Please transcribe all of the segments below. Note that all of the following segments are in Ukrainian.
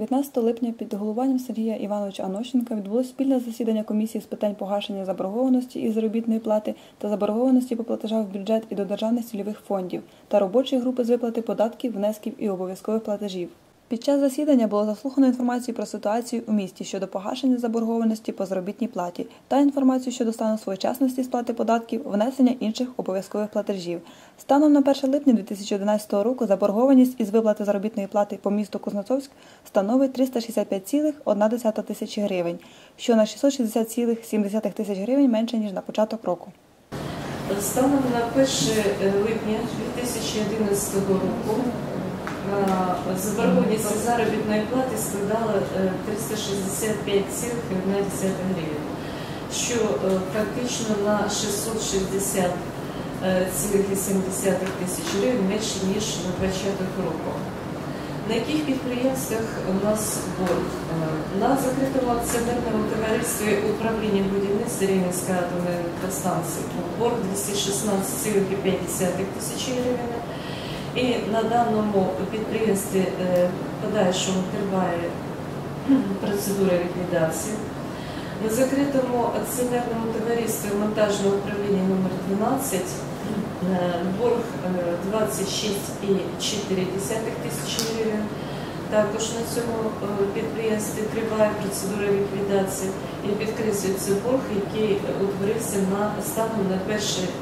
12 липня під головуванням Сергія Івановича Анощенка відбулося спільне засідання комісії з питань погашення заборгованості із заробітної плати та заборгованості по платежах в бюджет і до державних цільових фондів та робочої групи з виплати податків, внесків і обов'язкових платежів. Під час засідання було заслухано інформацію про ситуацію у місті щодо погашення заборгованості по заробітній платі та інформацію щодо стану своєчасності сплати податків, внесення інших обов'язкових платежів. Станом на 1 липня 2011 року заборгованість із виплати заробітної плати по місту Кузнецовськ становить 365,1 тисячі гривень, що на 660,7 тисяч гривень менше ніж на початок року. Станом на 1 липня 2011 року заборгованість заробітної плати складала е, 365,1 гривень, що е, фактично на 660,7 тисяч гривень менше, ніж на початок року. На яких підприємствах у нас борг? Е, На закритому акціонерному товаристві управління будівництва Рівненської атомної електростанції борг 216,5 тисячі гривень. І на даному підприємстві е, подальшому триває процедура ліквідації. На закритому акціонерному товаристві монтажного управління номер 12 Е, борг е, 26,4 тисячі гривень. Також на цьому е, підприємстві триває процедура ліквідації і підкреслюється борг, який утворився на станом на 1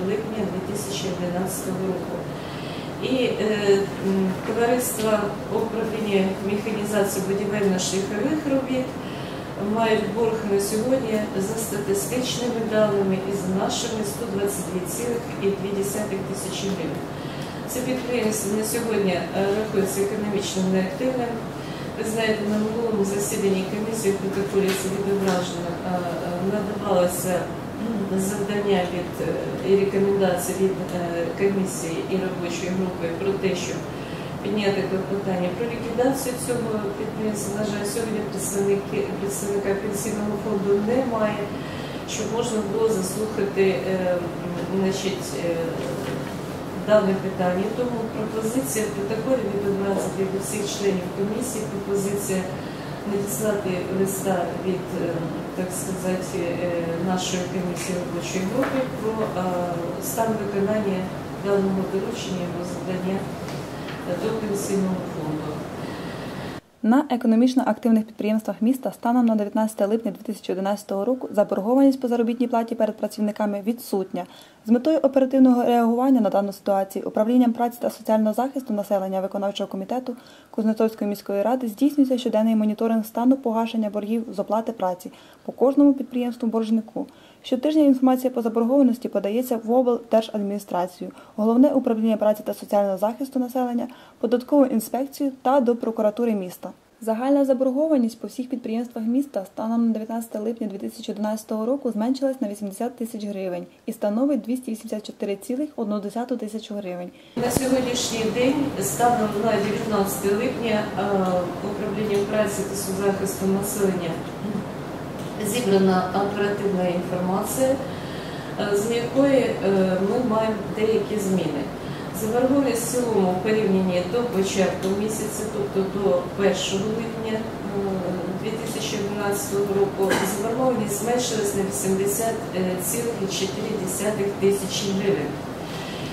липня 2011 року. І е, товариство управління механізації будівельно-шляхових робіт мають борг на сьогодні за статистичними даними і за нашими 122,2 тисячі гривень. Це підприємство на сьогодні е, рахується економічно неактивним. Ви знаєте, на минулому засіданні комісії в протоколі це відображено е, надавалося завдання від е, і рекомендації від е, комісії і робочої групи про те, що підняти питання про ліквідацію цього підприємства. На жаль, сьогодні представники представника пенсійного фонду немає, щоб можна було заслухати е, значить, дане питання. Тому пропозиція в протоколі відобразити від всіх членів комісії, пропозиція надіслати листа від, е, так сказати, е, нашої комісії робочої групи про е, стан виконання даного доручення або завдання до пенсійного фонду. На економічно активних підприємствах міста станом на 19 липня 2011 року заборгованість по заробітній платі перед працівниками відсутня. З метою оперативного реагування на дану ситуацію управлінням праці та соціального захисту населення виконавчого комітету Кузнецовської міської ради здійснюється щоденний моніторинг стану погашення боргів з оплати праці по кожному підприємству боржнику. Щотижня інформація по заборгованості подається в облдержадміністрацію, головне управління праці та соціального захисту населення, податкову інспекцію та до прокуратури міста. Загальна заборгованість по всіх підприємствах міста станом на 19 липня 2011 року зменшилась на 80 тисяч гривень і становить 284,1 тисячу гривень. На сьогоднішній день, станом на 19 липня, е, управлінням праці та соцзахисту населення зібрана оперативна інформація, е, з якої е, ми маємо деякі зміни. Заборгованість в цілому в порівнянні до початку місяця, тобто до 1 липня е, 2011 року, заборгованість зменшилась на 80,4 тисячі гривень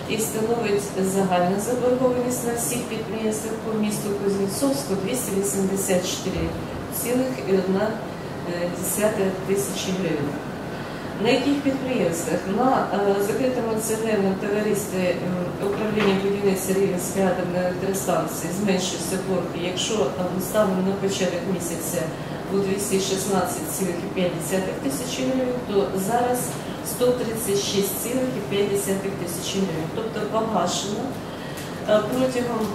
і становить загальна заборгованість на всіх підприємствах по місту Кузнєцовську 284,1 тисячі гривень. На яких підприємствах? На е, закритому акціонерному товаристві управління будівництва Рівненської атомної електростанції зменшився борг, якщо е, станом на початок місяця у 216,5 тисячі гривень, то зараз 136,5 тисячі гривень. Тобто погашено е, протягом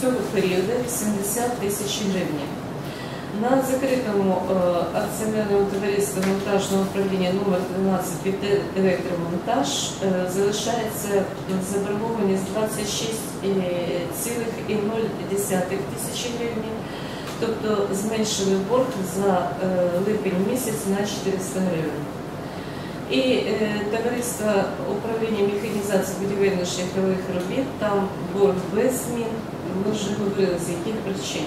цього періоду 80 тисяч гривень. На закритому е, акціонерному товаристві монтажного управління номер 12 під електромонтаж е, залишається заборгованість 26,0 тисячі гривень, тобто зменшили борг за е, липень місяць на 400 гривень. І е, товариство управління механізації будівельно-шляхових робіт, там борг без змін, ми вже говорили, з яких причин.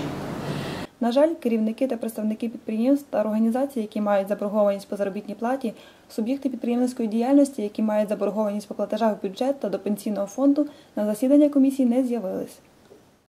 На жаль, керівники та представники підприємств та організацій, які мають заборгованість по заробітній платі, суб'єкти підприємницької діяльності, які мають заборгованість по платежах в бюджет та до пенсійного фонду, на засідання комісії не з'явились.